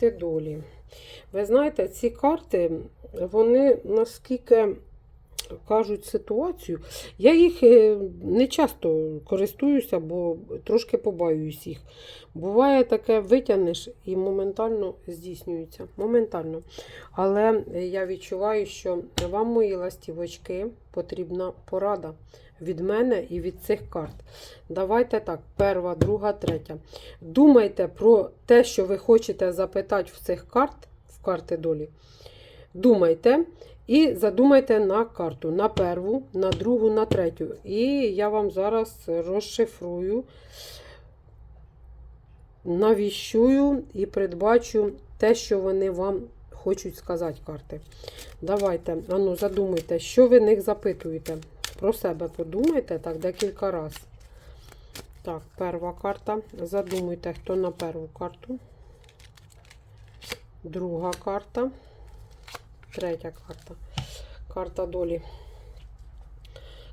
Карти долі. Ви знаєте, ці карти, вони наскільки кажуть ситуацію, я їх е, не часто користуюся, бо трошки побаююсь їх. Буває таке, витягнеш і моментально здійснюється. Моментально. Але я відчуваю, що вам, мої ластівочки, потрібна порада від мене і від цих карт. Давайте так, перша, друга, третя. Думайте про те, що ви хочете запитати в цих карт, в карти долі. Думайте і задумайте на карту, на перву, на другу, на третю. І я вам зараз розшифрую, навіщую і передбачу те, що вони вам хочуть сказати, карти. Давайте, ану, задумайте, що ви них запитуєте. Про себе подумайте так декілька разів. Так, перша карта. Задумуйте, хто на перву карту. Друга карта. Третя карта. Карта долі.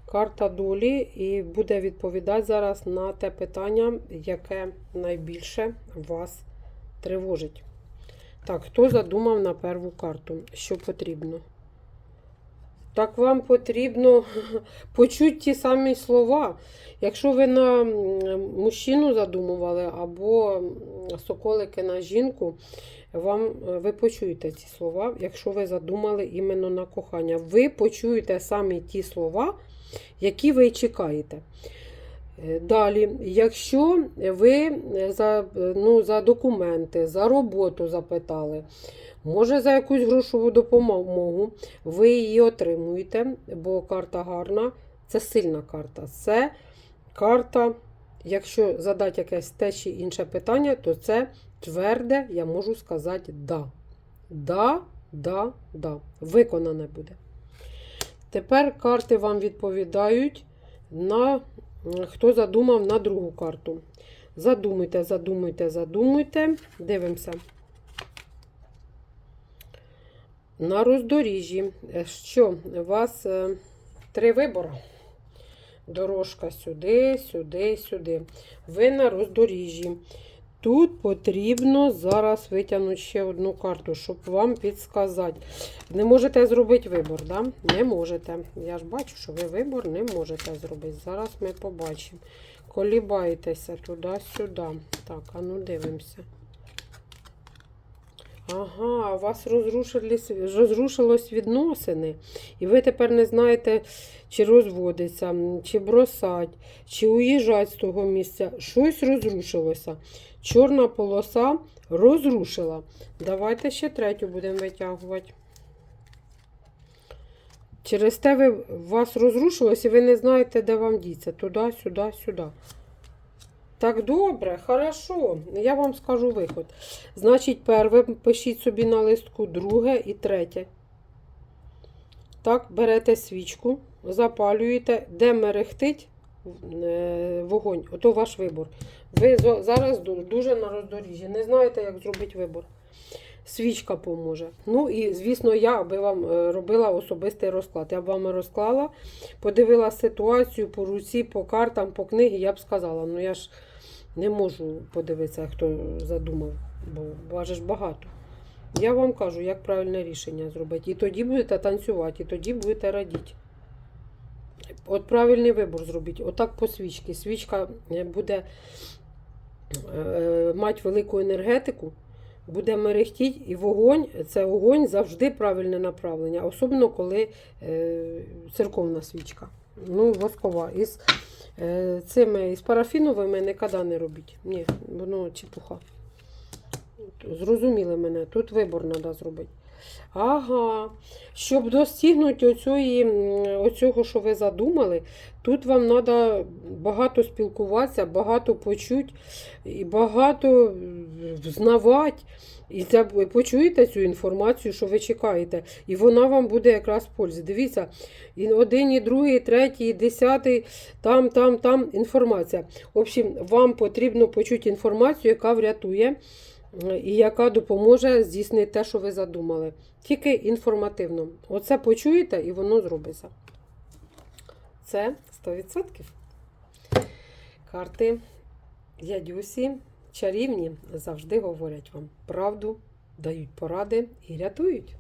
Карта долі і буде відповідати зараз на те питання, яке найбільше вас тривожить. Так, хто задумав на перву карту? Що потрібно? Так вам потрібно почути ті самі слова. Якщо ви на мужчину задумували, або соколики на жінку, вам е, ви почуєте ці слова, якщо ви задумали іменно на кохання. Ви почуєте самі ті слова, які ви чекаєте. Е, Далі, якщо ви за, е, ну, за документи, за роботу запитали, може за якусь грошову допомогу, ви її отримуєте, бо карта гарна, це сильна карта. Це карта, якщо задати якесь те чи інше питання, то це тверде, я можу сказати да. Да, да, да. Виконане буде. Тепер карти вам відповідають на хто задумав на другу карту. Задумуйте, задумуйте, задумуйте. Дивимося. На роздоріжжі. Е, Що? У вас е, три вибори. Дорожка сюди, сюди, сюди. Ви на роздоріжжі. Тут потрібно зараз витягнути ще одну карту, щоб вам підсказати. Не можете зробити вибор, да? Не можете. Я ж бачу, що ви вибор не можете зробити. Зараз ми побачимо. Колібаєтеся туди-сюди. Так, а ну дивимося. Ага, у вас розрушились, розрушилось відносини. І ви тепер не знаєте, чи розводиться, чи бросать, чи уїжджать з того місця. Щось розрушилося. Чорна полоса розрушила. Давайте ще третю будемо витягувати. Через те ви, вас розрушилось і ви не знаєте, де вам діться. Туди, сюди, сюди. Так добре, хорошо. Я вам скажу виход. Значить, перше пишіть собі на листку, друге і третє. Так, берете свічку, запалюєте, де мерехтить вогонь. Ото ваш вибор. Ви зараз дуже на роздоріжжі. Не знаєте, як зробити вибор. Свічка поможе. Ну і, звісно, я би вам е, робила особистий розклад. Я б вам розклала, подивила ситуацію по руці, по картам, по книгі, я б сказала, ну я ж не можу подивитися, хто задумав, бо баже багато. Я вам кажу, як правильне рішення зробити. І тоді будете танцювати, і тоді будете радіти. От правильний вибір зробіть. Отак по свічці. Свічка е, буде е, мати велику енергетику, буде мерехтіть, і вогонь це вогонь завжди правильне направлення, особливо коли е, церковна свічка. Ну, воскова. Із цими із парафіновими ніколи не робіть. Ні, воно чепуха. Зрозуміли мене, тут вибор треба зробити. Ага, щоб достигнути оцьої, м, оцього, що ви задумали, тут вам треба багато спілкуватися, багато почути і багато взнавати. І це почуєте цю інформацію, що ви чекаєте, і вона вам буде якраз в пользі. Дивіться, і один, і другий, і третій, і десятий, там, там, там інформація. В общем, вам потрібно почути інформацію, яка врятує і яка допоможе здійснити те, що ви задумали. Тільки інформативно. Оце почуєте і воно зробиться. Це 100%. Карти Ядюсі чарівні завжди говорять вам правду дають поради і рятують.